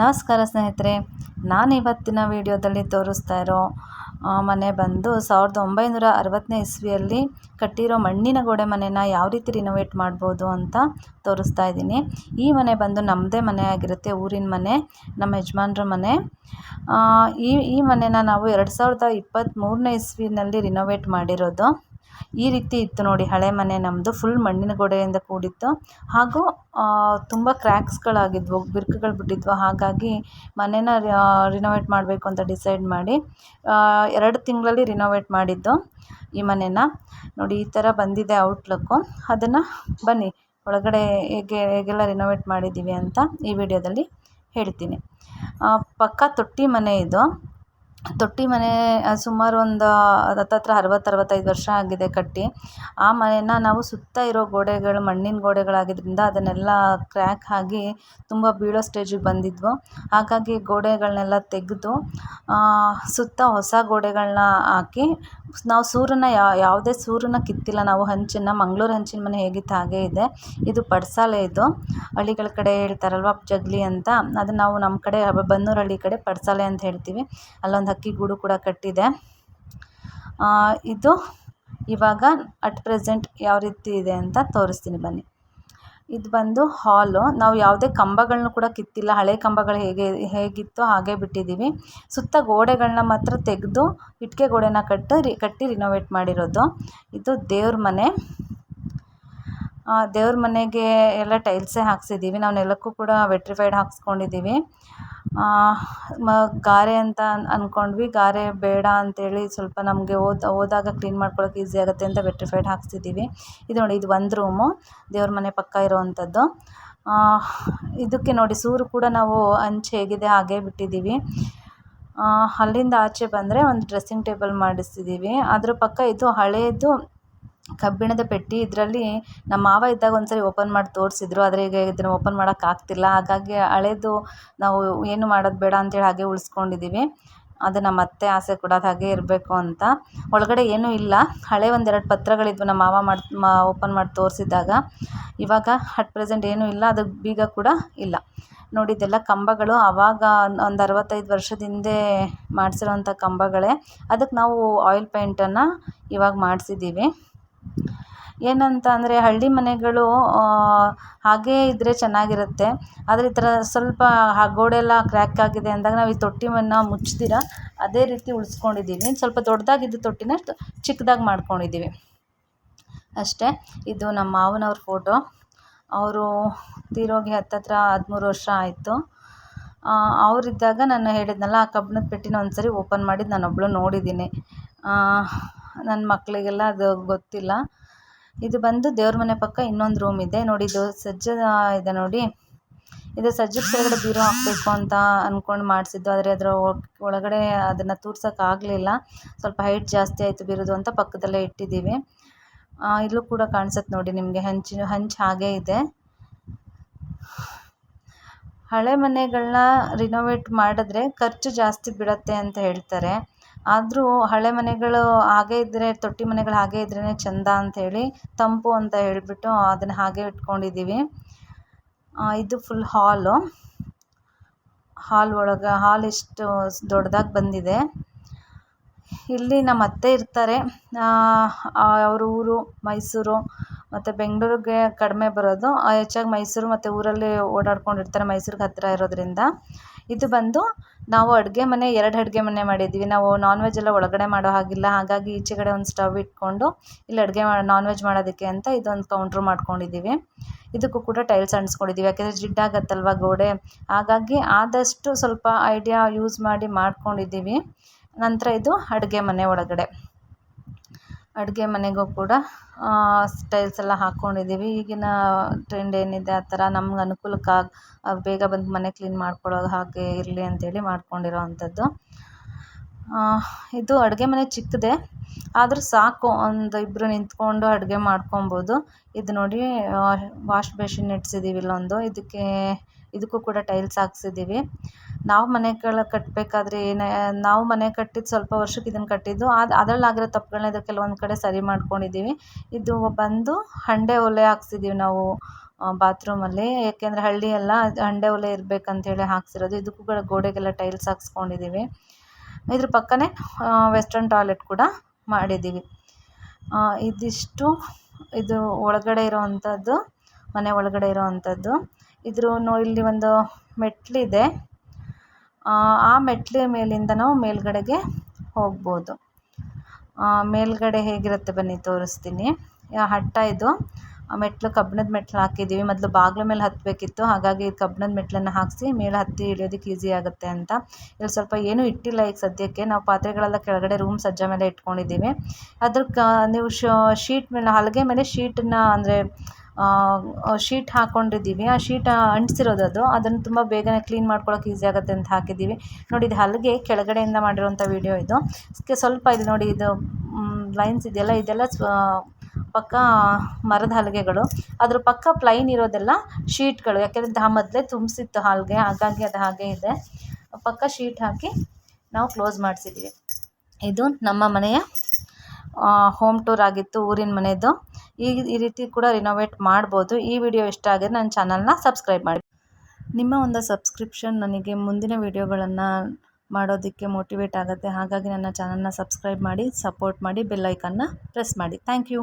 ನಮಸ್ಕಾರ ಸ್ನೇಹಿತರೆ ನಾನು ಇವತ್ತಿನ ವಿಡಿಯೋದಲ್ಲಿ ತೋರಿಸ್ತಾ ಇರೋ ಮನೆ ಬಂದು ಸಾವಿರದ ಒಂಬೈನೂರ ಅರವತ್ತನೇ ಇಸ್ವಿಯಲ್ಲಿ ಕಟ್ಟಿರೋ ಮಣ್ಣಿನ ಗೋಡೆ ಮನೆನ ಯಾವ ರೀತಿ ರಿನೋವೇಟ್ ಮಾಡ್ಬೋದು ಅಂತ ತೋರಿಸ್ತಾ ಇದ್ದೀನಿ. ಈ ಮನೆ ಬಂದು ನಮ್ಮದೇ ಮನೆ ಆಗಿರುತ್ತೆ, ಊರಿನ ಮನೆ, ನಮ್ಮ ಯಜಮಾನ್ರ ಮನೆ. ಈ ಈ ಮನೆನ ನಾವು ಎರಡು ಸಾವಿರದ ಇಪ್ಪತ್ತ್ಮೂರನೇ ಇಸ್ವಿನಲ್ಲಿ ರಿನೋವೇಟ್ ಮಾಡಿರೋದು. ಈ ರೀತಿ ಇತ್ತು ನೋಡಿ ಹಳೆ ಮನೆ ನಮ್ಮದು ಫುಲ್ ಮಣ್ಣಿನ ಗೋಡೆಯಿಂದ ಕೂಡಿತ್ತು. ಹಾಗೂ ತುಂಬ ಕ್ರ್ಯಾಕ್ಸ್ಗಳಾಗಿದ್ವು ಬಿರುಕುಗಳು ಬಿಟ್ಟಿದ್ವು. ಹಾಗಾಗಿ ಮನೇನ ರಿನೋವೇಟ್ ಮಾಡಬೇಕು ಅಂತ ಡಿಸೈಡ್ ಮಾಡಿ ಎರಡು ತಿಂಗಳಲ್ಲಿ ರಿನೋವೇಟ್ ಮಾಡಿದ್ದು ಈ ಮನೇನ. ನೋಡಿ, ಈ ಥರ ಬಂದಿದೆ ಔಟ್ಲುಕ್ಕು ಅದನ್ನು ಬನ್ನಿ, ಒಳಗಡೆ ಹೇಗೆ, ಹೇಗೆಲ್ಲ ರಿನೋವೇಟ್ ಮಾಡಿದ್ದೀವಿ ಅಂತ ಈ ವಿಡಿಯೋದಲ್ಲಿ ಹೇಳ್ತೀನಿ. ಪಕ್ಕಾ ತೊಟ್ಟಿ ಮನೆ ಇದು. ತೊಟ್ಟಿ ಮನೆ ಸುಮಾರು ಒಂದು, ಹತ್ತತ್ರ ಅರವತ್ತು, ಅರವತ್ತೈದು ವರ್ಷ ಆಗಿದೆ ಕಟ್ಟಿ. ಆ ಮನೆನ ನಾವು ಸುತ್ತ ಇರೋ ಗೋಡೆಗಳು, ಮಣ್ಣಿನ ಗೋಡೆಗಳಾಗಿದ್ದರಿಂದ ಅದನ್ನೆಲ್ಲ ಕ್ರ್ಯಾಕ್ ಆಗಿ ತುಂಬ ಬೀಳೋ ಸ್ಟೇಜಿಗೆ ಬಂದಿದ್ವು. ಹಾಗಾಗಿ ಗೋಡೆಗಳನ್ನೆಲ್ಲ ತೆಗೆದು ಸುತ್ತ ಹೊಸ ಗೋಡೆಗಳನ್ನ ಹಾಕಿ ನಾವು ಸೂರನ್ನ ಯಾವುದೇ ಸೂರನ್ನ ಕಿತ್ತಿಲ್ಲ. ನಾವು ಹಂಚನ್ನು ಮಂಗ್ಳೂರು ಹಂಚಿನ ಮನೆ ಹೇಗಿತ್ತು ಹಾಗೇ ಇದೆ. ಇದು ಪಡ್ಸಾಲೆ ಇದು. ಹಳ್ಳಿಗಳ ಕಡೆ ಹೇಳ್ತಾರಲ್ವ, ಜಗ್ಲಿ ಅಂತ. ಅದು ನಾವು ನಮ್ಮ ಕಡೆ ಬನ್ನೂರು ಹಳ್ಳಿ ಕಡೆ ಪಡ್ಸಾಲೆ ಅಂತ ಹೇಳ್ತೀವಿ. ಅಲ್ಲೊಂದು ಹಕ್ಕಿ ಗೂಡು ಕೂಡ ಕಟ್ಟಿದೆ. ಇದು ಇವಾಗ ಅಟ್ ಪ್ರೆಸೆಂಟ್ ಯಾವ ರೀತಿ ಇದೆ ಅಂತ ತೋರಿಸ್ತೀನಿ ಬನ್ನಿ. ಇದು ಬಂದು ಹಾಲು. ನಾವು ಯಾವುದೇ ಕಂಬಗಳನ್ನು ಕೂಡ ಕಿತ್ತಿಲ್ಲ. ಹಳೆ ಕಂಬಗಳು ಹೇಗೆ, ಹೇಗಿತ್ತೋ ಹಾಗೆ ಬಿಟ್ಟಿದ್ದೀವಿ. ಸುತ್ತ ಗೋಡೆಗಳನ್ನ ಮಾತ್ರ ತೆಗೆದು, ಇಟ್ಟಿಗೆ ಗೋಡೆನ ಕಟ್ಟಿ ಕಟ್ಟಿ ರಿನೋವೇಟ್ ಮಾಡಿರೋದು. ಇದು ದೇವ್ರ ಮನೆ. ದೇವ್ರ ಮನೆಗೆ ಎಲ್ಲ ಟೈಲ್ಸೇ ಹಾಕ್ಸಿದ್ದೀವಿ ನಾವು ನೆಲಕ್ಕೂ ಕೂಡ ವೆಟ್ರಿಫೈಡ್ ಹಾಕ್ಸ್ಕೊಂಡಿದ್ದೀವಿ ಮ, ಗಾರೆ ಅಂತ ಅಂದ್ಕೊಂಡ್ವಿ ಗಾರೆ ಬೇಡ ಅಂತೇಳಿ ಸ್ವಲ್ಪ ನಮಗೆ ಹೋದ, ಹೋದಾಗ ಕ್ಲೀನ್ ಮಾಡ್ಕೊಳ್ಳೋಕೆ ಈಸಿ ಆಗುತ್ತೆ ಅಂತ ವೆಟ್ರಿಫೈಡ್ ಹಾಕ್ಸಿದ್ದೀವಿ ಇದು ನೋಡಿ, ಇದು ಒಂದು ರೂಮು ದೇವ್ರ ಮನೆ ಪಕ್ಕ ಇರೋವಂಥದ್ದು ಇದಕ್ಕೆ ನೋಡಿ, ಸೂರು ಕೂಡ ನಾವು ಅಂಚೆ ಹೇಗಿದೆ, ಹಾಗೆ ಬಿಟ್ಟಿದ್ದೀವಿ ಅಲ್ಲಿಂದ ಆಚೆ ಬಂದರೆ ಒಂದು ಡ್ರೆಸ್ಸಿಂಗ್ ಟೇಬಲ್ ಮಾಡಿಸ್ತಿದ್ದೀವಿ ಅದ್ರ ಪಕ್ಕ ಇದು ಹಳೇದು ಕಬ್ಬಿಣದ ಪೆಟ್ಟಿ ಇದರಲ್ಲಿ ನಮ್ಮ ಮಾವ ಇದ್ದಾಗ ಒಂದು ಸರಿ ಓಪನ್ ಮಾಡಿ ತೋರಿಸಿದ್ರು, ಆದರೆ ಈಗ ಇದನ್ನು ಓಪನ್ ಮಾಡೋಕ್ಕಾಗ್ತಿಲ್ಲ ಹಾಗಾಗಿ ಹಳೇದು ನಾವು ಏನು ಮಾಡೋದು ಬೇಡ ಅಂತೇಳಿ ಹಾಗೆ ಉಳಿಸ್ಕೊಂಡಿದ್ದೀವಿ ಅದು ನಮ್ಮ ಅತ್ತೆ ಆಸೆ ಕೂಡ ಅದು ಹಾಗೆ ಇರಬೇಕು ಅಂತ. ಒಳಗಡೆ ಏನೂ ಇಲ್ಲ. ಹಳೆ ಒಂದೆರಡು ಪತ್ರಗಳಿದ್ವು ನಮ್ಮ ಮಾವ ಮಾಡಿ, ಮಾ, ಓಪನ್ ಮಾಡಿ ತೋರಿಸಿದ್ದಾಗ. ಇವಾಗ ಅಟ್ ಪ್ರೆಸೆಂಟ್ ಏನೂ ಇಲ್ಲ, ಅದು ಬೀಗ ಕೂಡ ಇಲ್ಲ. ನೋಡಿ, ಇದೆಲ್ಲ ಕಂಬಗಳು. ಆವಾಗ ಒಂದು ಅರವತ್ತೈದು ವರ್ಷದ ಹಿಂದೆ ಮಾಡಿಸಿರೋಂಥ ಕಂಬಗಳೇ. ಅದಕ್ಕೆ ನಾವು ಆಯಿಲ್ ಪೇಂಟನ್ನು ಇವಾಗ ಮಾಡಿಸಿದ್ದೀವಿ ಏನಂತ ಅಂದರೆ ಹಳ್ಳಿ ಮನೆಗಳು ಹಾಗೇ ಇದ್ದರೆ ಚೆನ್ನಾಗಿರುತ್ತೆ. ಆದರೆ ಈ ಥರ ಸ್ವಲ್ಪ ಆ ಗೋಡೆ ಎಲ್ಲ ಕ್ರ್ಯಾಕ್ ಆಗಿದೆ ಅಂದಾಗ ನಾವು ಈ ತೊಟ್ಟಿಯನ್ನು ಮುಚ್ಚದಿರ ಅದೇ ರೀತಿ ಉಳಿಸ್ಕೊಂಡಿದ್ದೀವಿ ಸ್ವಲ್ಪ ದೊಡ್ಡದಾಗಿದ್ದ ತೊಟ್ಟಿನ ಚಿಕ್ಕದಾಗಿ ಮಾಡ್ಕೊಂಡಿದ್ದೀವಿ ಅಷ್ಟೇ, ಇದು ನಮ್ಮ ಮಾವನವ್ರ ಫೋಟೋ ಅವರು ತೀರೋಗಿ ಹತ್ತತ್ರ ಹದಿಮೂರು ವರ್ಷ ಆಯಿತು. ಅವರಿದ್ದಾಗ ನಾನು ಹೇಳಿದ್ನಲ್ಲ, ಆ ಕಬ್ಬಿಣದ ಪೆಟ್ಟಿನ ಒಂದು ಸರಿ ಓಪನ್ ಮಾಡಿದ್ದು ನಾನೊಬ್ಬಳು ನೋಡಿದ್ದೀನಿ ನನ್ನ ಮಕ್ಕಳಿಗೆಲ್ಲ ಅದು ಗೊತ್ತಿಲ್ಲ. ಇದು ಬಂದು ದೇವ್ರ ಮನೆ ಪಕ್ಕ ಇನ್ನೊಂದು ರೂಮ್ ಇದೆ. ನೋಡಿ ಇದು ಸಜ್ಜ ಇದೆ ನೋಡಿ. ಇದು ಸಜ್ಜದ ಕೆಳಗಡೆ ಬೀರು ಹಾಕಬೇಕು ಅಂತ ಅನ್ಕೊಂಡು ಮಾಡಿಸಿದ್ದು. ಆದರೆ ಅದರ ಒಳಗಡೆ ಅದನ್ನು ತೂರ್ಸೋಕ್ಕಾಗಲಿಲ್ಲ ಸ್ವಲ್ಪ ಹೈಟ್ ಜಾಸ್ತಿ ಆಯಿತು ಬೀರೋದು ಅಂತ ಪಕ್ಕದಲ್ಲೇ ಇಟ್ಟಿದ್ದೀವಿ. ಇಲ್ಲೂ ಕೂಡ ಕಾಣಿಸುತ್ತೆ ನೋಡಿ ನಿಮಗೆ. ಹಂಚಿನ ಹಂಚು ಹಾಗೇ ಇದೆ. ಹಳೆ ಮನೆಗಳನ್ನ ರಿನೋವೇಟ್ ಮಾಡಿದ್ರೆ ಖರ್ಚು ಜಾಸ್ತಿ ಬಿಡತ್ತೆ ಅಂತ ಹೇಳ್ತಾರೆ. ಆದರೂ ಹಳೆ ಮನೆಗಳು ಹಾಗೇ ಇದ್ದರೆ ತೊಟ್ಟಿ ಮನೆಗಳು ಹಾಗೇ ಇದ್ರೇ ಅಂತ ಹೇಳಿ ತಂಪು ಅಂತ ಹೇಳಿಬಿಟ್ಟು ಅದನ್ನು ಹಾಗೆ ಇಟ್ಕೊಂಡಿದ್ದೀವಿ ಇದು ಫುಲ್ ಹಾಲು ಹಾಲ್ ಒಳಗೆ ಹಾಲ್ ಎಷ್ಟು ದೊಡ್ಡದಾಗಿ ಬಂದಿದೆ. ಇಲ್ಲಿ ನಮ್ಮ ಅತ್ತೆ ಇರ್ತಾರೆ ಅವ್ರ ಊರು ಮೈಸೂರು. ಮತ್ತು ಬೆಂಗಳೂರಿಗೆ ಕಡಿಮೆ ಬರೋದು. ಹೆಚ್ಚಾಗಿ ಮೈಸೂರು ಮತ್ತು ಊರಲ್ಲಿ ಓಡಾಡ್ಕೊಂಡಿರ್ತಾರೆ ಮೈಸೂರಿಗೆ ಹತ್ತಿರ ಇರೋದರಿಂದ. ಇದು ಬಂದು ನಾವು ಅಡುಗೆ ಮನೆ, ಎರಡು ಅಡುಗೆ ಮನೆ ಮಾಡಿದ್ದೀವಿ. ನಾವು ನಾನ್ ವೆಜ್ ಎಲ್ಲ ಒಳಗಡೆ ಮಾಡೋ ಹಾಗಿಲ್ಲ. ಹಾಗಾಗಿ ಈಚೆಗಡೆ ಒಂದು ಸ್ಟವ್ ಇಟ್ಕೊಂಡು ಇಲ್ಲಿ ಅಡುಗೆ ಮಾಡಿ ನಾನ್ ವೆಜ್ ಮಾಡೋದಕ್ಕೆ ಅಂತ ಇದೊಂದು ಕೌಂಟ್ರು ಮಾಡ್ಕೊಂಡಿದ್ದೀವಿ. ಇದಕ್ಕೂ ಕೂಡ ಟೈಲ್ಸ್ ಅಂಟಿಸ್ಕೊಂಡಿದ್ದೀವಿ. ಯಾಕೆಂದರೆ ಜಿಡ್ಡಾಗತ್ತಲ್ವ ಗೋಡೆ? ಹಾಗಾಗಿ ಆದಷ್ಟು ಸ್ವಲ್ಪ ಐಡಿಯಾ ಯೂಸ್ ಮಾಡಿ ಮಾಡ್ಕೊಂಡಿದ್ದೀವಿ. ನಂತರ ಇದು ಅಡುಗೆ ಮನೆ ಒಳಗಡೆ. ಅಡುಗೆ ಮನೆಗೂ ಕೂಡ ಟೈಲ್ಸ್ ಎಲ್ಲ ಹಾಕ್ಕೊಂಡಿದ್ದೀವಿ ಈಗಿನ ಟ್ರೆಂಡ್ ಏನಿದೆ, ಆ ಥರ ನಮ್ಗೆ ಅನುಕೂಲಕ್ಕಾಗಿ ಬೇಗ ಬಂದು ಮನೆ ಕ್ಲೀನ್ ಮಾಡ್ಕೊಳ್ಳೋ ಹಾಗೆ ಇರಲಿ ಅಂತೇಳಿ ಮಾಡ್ಕೊಂಡಿರೋ ಅಂಥದ್ದು ಇದು ಅಡುಗೆ ಮನೆ ಚಿಕ್ಕದೇ, ಆದರೂ ಸಾಕು. ಒಂದು ಇಬ್ಬರು ನಿಂತ್ಕೊಂಡು ಅಡುಗೆ ಮಾಡ್ಕೊಬೋದು. ಇದು ನೋಡಿ ವಾಶ್ ಬೇಷನ್ ಇಟ್ಸಿದ್ದೀವಿ ಇಲ್ಲೊಂದು. ಇದಕ್ಕೆ, ಇದಕ್ಕೂ ಕೂಡ ಟೈಲ್ಸ್ ಹಾಕ್ಸಿದ್ದೀವಿ ನಾವು ಮನೆಗಳ ಕಟ್ಟಬೇಕಾದ್ರೆ ಏನೇ, ನಾವು ಮನೆ ಕಟ್ಟಿದ್ದು ಸ್ವಲ್ಪ ವರ್ಷಕ್ಕೆ ಇದನ್ನು ಕಟ್ಟಿದ್ದು ಅದು ಅದರಲ್ಲಾಗಿರೋ ತಪ್ಪುಗಳನ್ನ ಇದು ಕೆಲವೊಂದು ಕಡೆ ಸರಿ ಮಾಡ್ಕೊಂಡಿದ್ದೀವಿ. ಇದು ಬಂದು ಹಂಡೆ ಒಲೆ ಹಾಕ್ಸಿದ್ದೀವಿ ನಾವು ಬಾತ್ರೂಮಲ್ಲಿ. ಏಕೆಂದರೆ ಹಳ್ಳಿ ಎಲ್ಲ ಹಂಡೆ ಒಲೆ ಇರಬೇಕಂತೇಳಿ ಹಾಕ್ಸಿರೋದು. ಇದಕ್ಕೂ ಕೂಡ ಗೋಡೆಗೆಲ್ಲ ಟೈಲ್ಸ್ ಹಾಕ್ಸ್ಕೊಂಡಿದ್ದೀವಿ. ಇದ್ರ ಪಕ್ಕನೇ ವೆಸ್ಟರ್ನ್ ಟಾಯ್ಲೆಟ್ ಕೂಡ ಮಾಡಿದ್ದೀವಿ. ಇದಿಷ್ಟು, ಇದು ಒಳಗಡೆ ಇರೋವಂಥದ್ದು, ಮನೆ ಒಳಗಡೆ ಇರೋವಂಥದ್ದು. ಇದ್ರ ನೋ, ಇಲ್ಲಿ ಒಂದು ಮೆಟ್ಲಿದೆ. ಆ ಮೆಟ್ಟಿಲ ಮೇಲಿಂದ ನಾವು ಮೇಲುಗಡೆಗೆ ಹೋಗ್ಬೋದು. ಮೇಲುಗಡೆ ಹೇಗಿರುತ್ತೆ ಬನ್ನಿ ತೋರಿಸ್ತೀನಿ. ಹಟ್ಟ ಇದು. ಮೆಟ್ಲು ಕಬ್ಬಿಣದ ಮೆಟ್ಲು ಹಾಕಿದ್ದೀವಿ. ಮೊದಲು ಬಾಗಿಲು ಮೇಲೆ ಹತ್ತಬೇಕಿತ್ತು ಹಾಗಾಗಿ ಕಬ್ಬಿಣದ ಮೆಟ್ಲನ್ನು ಹಾಕಿಸಿ ಮೇಲೆ ಹತ್ತಿ ಇಳಿಯೋದಕ್ಕೆ ಈಸಿ ಆಗುತ್ತೆ ಅಂತ. ಇಲ್ಲಿ ಸ್ವಲ್ಪ ಏನೂ ಇಟ್ಟಿಲ್ಲ ಈಗ ಸದ್ಯಕ್ಕೆ. ನಾವು ಪಾತ್ರೆಗಳೆಲ್ಲ ಕೆಳಗಡೆ ರೂಮ್ ಸಜ್ಜ ಮೇಲೆ ಇಟ್ಕೊಂಡಿದ್ದೀವಿ. ಅದಕ್ಕೆ ನೀವು ಶೀಟ್ ಮೇಲೆ ಹಲಗೆ ಮೇಲೆ ಶೀಟನ್ನು, ಅಂದರೆ ಶೀಟ್ ಹಾಕ್ಕೊಂಡಿದ್ದೀವಿ ಆ ಶೀಟ್ ಅಂಟಿಸಿರೋದು ಅದು. ಅದನ್ನು ತುಂಬ ಬೇಗನೆ ಕ್ಲೀನ್ ಮಾಡ್ಕೊಳ್ಳೋಕೆ ಈಸಿ ಆಗುತ್ತೆ ಅಂತ ಹಾಕಿದ್ದೀವಿ. ನೋಡಿ, ಇದು ಹಲಗೆ ಕೆಳಗಡೆಯಿಂದ ಮಾಡಿರೋಂಥ ವೀಡಿಯೋ ಇದು. ಸ್ವಲ್ಪ ಇದು ನೋಡಿ, ಇದು ಲೈನ್ಸ್ ಇದೆಯಲ್ಲ, ಇದೆಲ್ಲ ಪಕ್ಕ ಮರದ ಹಲಗೆಗಳು. ಅದ್ರ ಪಕ್ಕ ಪ್ಲೈನ್ ಇರೋದೆಲ್ಲ ಶೀಟ್ಗಳು. ಯಾಕೆಂದರೆ ಮೊದಲೇ ತುಂಬಿಸಿತ್ತು ಹಲ್ಗೆ. ಹಾಗಾಗಿ ಅದು ಹಾಗೆ ಇದೆ. ಪಕ್ಕ ಶೀಟ್ ಹಾಕಿ ನಾವು ಕ್ಲೋಸ್ ಮಾಡಿಸಿದ್ದೀವಿ. ಇದು ನಮ್ಮ ಮನೆಯ ಹೋಮ್ ಟೂರ್ ಆಗಿತ್ತು, ಊರಿನ ಮನೆಯದು ಈ ಈ ರೀತಿ ಕೂಡ ರಿನೋವೇಟ್ ಮಾಡ್ಬೋದು. ಈ ವಿಡಿಯೋ ಇಷ್ಟ ಆಗಿದ್ರೆ ನನ್ನ ಚಾನಲ್ನ ಸಬ್ಸ್ಕ್ರೈಬ್ ಮಾಡಿ. ನಿಮ್ಮ ಒಂದು ಸಬ್ಸ್ಕ್ರಿಪ್ಷನ್ ನನಗೆ ಮುಂದಿನ ವಿಡಿಯೋಗಳನ್ನು ಮಾಡೋದಕ್ಕೆ ಮೋಟಿವೇಟ್ ಆಗುತ್ತೆ. ಹಾಗಾಗಿ ನನ್ನ ಚಾನಲ್ನ ಸಬ್ಸ್ಕ್ರೈಬ್ ಮಾಡಿ ಸಪೋರ್ಟ್ ಮಾಡಿ ಬೆಲ್ಲೈಕನ್ನ ಪ್ರೆಸ್ ಮಾಡಿ. Thank you